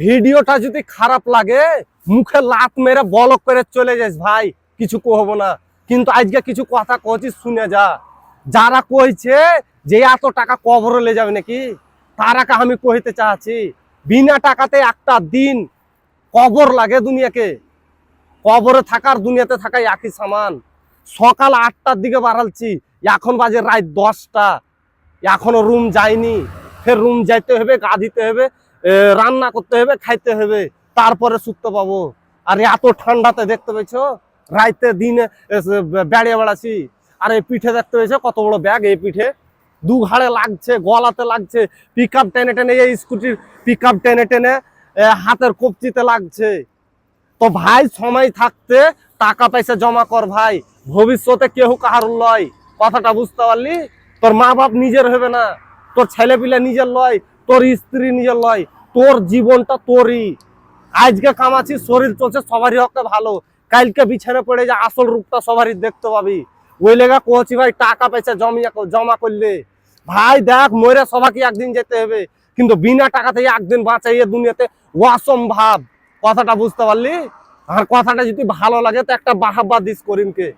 ভিডিওটা যদি খারাপ লাগে, মুখে লাত মেরে বলক করে চলে যাস ভাই, কিছু কহব না। কিন্তু আজকে কিছু কথা কছিস শুনে যা। যারা কইছে যে এত টাকা কবরে লে যাবে নাকি, তারাকে আমি কইতে চাচ্ছি, বিনা টাকাতে একটা দিন কবর লাগে দুনিয়াকে। কবরে থাকার দুনিয়াতে থাকাই একই সামান। সকাল আটটার দিকে বাড়ালছি, এখন বাজে রাত দশটা। এখনও রুম যায়নি। ফের রুম যাইতে হবে, গা দিতে হবে। রান্না করতে হবে, খাইতে হবে, তারপরে সুস্থ পাবো। আর এত ঠান্ডাতে দেখতে পেয়েছ রাইতে দিনে বেড়িয়ে বেড়াচ্ছি। আর এই পিঠে দেখতে পেয়েছ কত বড় ব্যাগ এই পিঠে। দু ঘাড়ে লাগছে, গলাতে লাগছে পিক আপ টেনে টেনে, এই স্কুটির পিক আপ টেনে টেনে হাতের কবচিতে লাগছে। তো ভাই, সময় থাকতে টাকা পয়সা জমা কর ভাই। ভবিষ্যতে কেউ কাহার লয়। কথাটা বুঝতে পারলি? তোর মা বাপ নিজের হবে না। তোর ছেলে পিলে নিজের লয়। তোর স্ত্রী নিজের লয়, তোর জীবনটা তোরই। আজকে কামাচ্ছি শরীর চলছে সবারই হকে ভালো। কালকে বিছানা পড়ে যে, আসল রূপটা সবারই দেখতে পাবি। ওই লেগা কোচি ভাই টাকা পয়সা জমিয়া জমা করলে। ভাই দেখ, মরে সবাইকে একদিন যেতে হবে। কিন্তু বিনা টাকাতে একদিন বাঁচাইয়ে দুনিয়াতে অসম্ভব। কথাটা বুঝতে পারলি? আর কথাটা যদি ভালো লাগে, তো একটা বাহাবা দিস করিমকে।